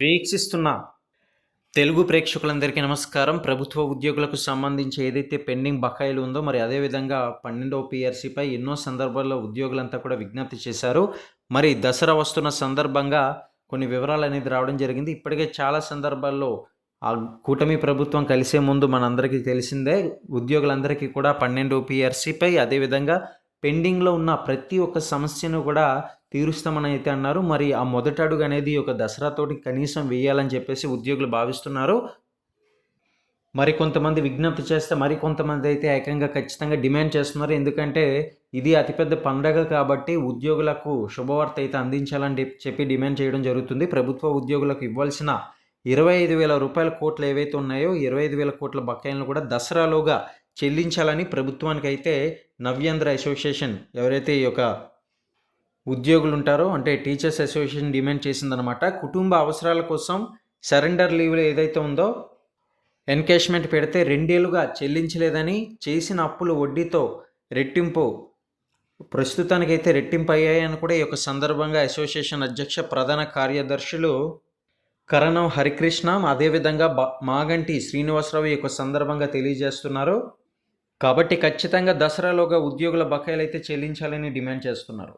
వీక్షిస్తున్న తెలుగు ప్రేక్షకులందరికీ నమస్కారం. ప్రభుత్వ ఉద్యోగులకు సంబంధించి ఏదైతే పెండింగ్ బకాయిలు ఉందో మరి అదేవిధంగా పన్నెండవ పిఆర్సీపై ఎన్నో సందర్భాల్లో ఉద్యోగులంతా కూడా విజ్ఞప్తి చేశారు. మరి దసరా వస్తున్న సందర్భంగా కొన్ని వివరాలు అనేది రావడం జరిగింది. ఇప్పటికే చాలా సందర్భాల్లో ఆ కూటమి ప్రభుత్వం కలిసే ముందు మనందరికీ తెలిసిందే ఉద్యోగులందరికీ కూడా పన్నెండు పిఆర్సీపై అదేవిధంగా పెండింగ్లో ఉన్న ప్రతి ఒక్క సమస్యను కూడా తీరుస్తామని అయితే అన్నారు. మరి ఆ మొదటి అడుగు అనేది ఒక దసరాతోటి కనీసం వేయాలని చెప్పేసి ఉద్యోగులు భావిస్తున్నారు. మరి కొంతమంది విజ్ఞప్తి చేస్తే మరి కొంతమంది అయితే ఏకంగా ఖచ్చితంగా డిమాండ్ చేస్తున్నారు. ఎందుకంటే ఇది అతిపెద్ద పండగ కాబట్టి ఉద్యోగులకు శుభవార్త అయితే అందించాలని చెప్పి- చెప్పి డిమాండ్ చేయడం జరుగుతుంది. ప్రభుత్వ ఉద్యోగులకు ఇవ్వాల్సిన ఇరవై ఐదు వేల రూపాయల కోట్లు ఏవైతే ఉన్నాయో ఇరవై ఐదు వేల కోట్ల బకాయిలను కూడా దసరాలోగా చెల్లించాలని ప్రభుత్వానికి అయితే నవ్యాంధ్ర అసోసియేషన్ ఎవరైతే ఈ యొక్క ఉద్యోగులు ఉంటారో అంటే టీచర్స్ అసోసియేషన్ డిమాండ్ చేసిందనమాట కుటుంబ అవసరాల కోసం సరెండర్ లీవ్లు ఏదైతే ఉందో ఎన్కేష్మెంట్ పెడితే రెండేళ్ళుగా చెల్లించలేదని చేసిన అప్పులు వడ్డీతో రెట్టింపు ప్రస్తుతానికైతే రెట్టింపు అయ్యాయని కూడా ఈ యొక్క సందర్భంగా అసోసియేషన్ అధ్యక్ష ప్రధాన కార్యదర్శులు కరణం హరికృష్ణ అదేవిధంగా బ- మాగంటి శ్రీనివాసరావు ఈ యొక్క సందర్భంగా తెలియజేస్తున్నారు. కాబట్టి ఖచ్చితంగా దసరాలోగా ఉద్యోగుల బకాయిలు అయితే చెల్లించాలని డిమాండ్ చేస్తున్నారు.